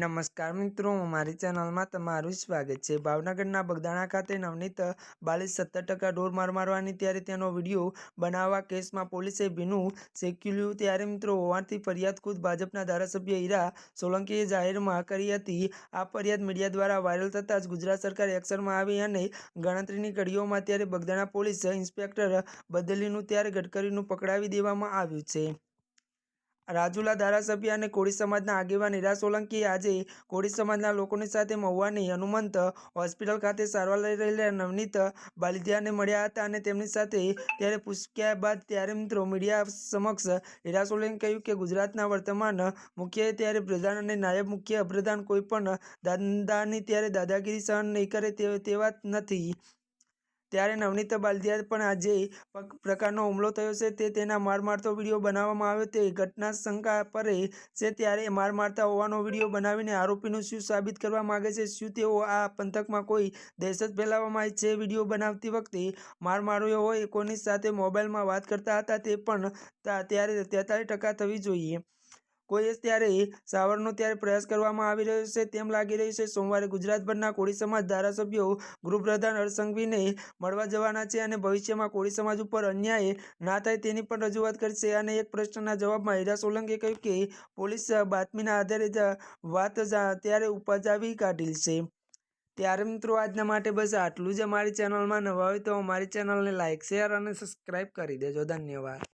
નમસ્કાર મિત્રો, મારી ચેનલમાં તમારું સ્વાગત છે. ભાવનગરના બગદાણા ખાતે નવનીત બાલીસ સત્તર ટકા ઢોર માર મારવાની ત્યારે તેનો વીડિયો બનાવવા કેસમાં પોલીસે ભીનું શેક્યુલ્યું ત્યારે મિત્રો હોવાથી ફરિયાદ ખુદ ભાજપના ધારાસભ્ય હીરા સોલંકીએ જાહેરમાં કરી હતી. આ ફરિયાદ મીડિયા દ્વારા વાયરલ થતાં જ ગુજરાત સરકાર એક્શનમાં આવી અને ગણતરીની ઘડીઓમાં ત્યારે બગદાણા પોલીસ ઇન્સ્પેક્ટર બદલીનું ત્યારે ગડકરીનું પકડાવી દેવામાં આવ્યું છે. રાજુલા ધારાસભ્ય અને કોળી સમાજના આગેવાન હીરા સોલંકીએ આજે કોળી સમાજના લોકોની સાથે મહુવાની હનુમંત હોસ્પિટલ ખાતે સારવાર લઈ રહેલા નવનીત બાલિદિયાને મળ્યા હતા અને તેમની સાથે ત્યારે પૂછ્યા બાદ ત્યારે મિત્રો મીડિયા સમક્ષ હીરા સોલંકી કહ્યું કે ગુજરાતના વર્તમાન મુખ્ય ત્યારે પ્રધાન અને નાયબ મુખ્ય પ્રધાન કોઈ પણ દાદાની ત્યારે દાદાગીરી સહન નહીં કરે તેવા નથી. ત્યારે નવનીત બાલદિયા પણ આજે પ્રકારનો હુમલો થયો છે. તે તેના માર મારતો વીડિયો બનાવવામાં આવ્યો. તે ઘટના શંકા પરે છે ત્યારે માર મારતા હોવાનો વીડિયો બનાવીને આરોપીનું શું સાબિત કરવા માગે છે? શું તેઓ આ પંથકમાં કોઈ દહેશત ફેલાવવામાં છે? વીડિયો બનાવતી વખતે માર માર્યો હોય, કોની સાથે મોબાઈલમાં વાત કરતા હતા તે પણ ત્યારે તેતાલીસ ટકા થવી જોઈએ. કોઈએ ત્યારે સાવરનો ત્યારે પ્રયાસ કરવામાં આવી રહ્યો છે, તેમ લાગી રહ્યું છે. સોમવારે ગુજરાતભરના કોળી સમાજ ધારાસભ્યો ગૃહપ્રધાન હરસંઘવીને મળવા જવાના છે અને ભવિષ્યમાં કોળી સમાજ ઉપર અન્યાય ના થાય તેની પણ રજૂઆત કરશે. અને એક પ્રશ્નના જવાબમાં હીરા સોલંકીએ કહ્યું કે, પોલીસ બાતમીના આધારે વાત ત્યારે ઉપજાવી કાઢી છે. ત્યારે મિત્રો આજના માટે બસ આટલું જ. અમારી ચેનલમાં નવા હોય તો અમારી ચેનલને લાઇક શેર અને સબસ્ક્રાઈબ કરી દેજો. ધન્યવાદ.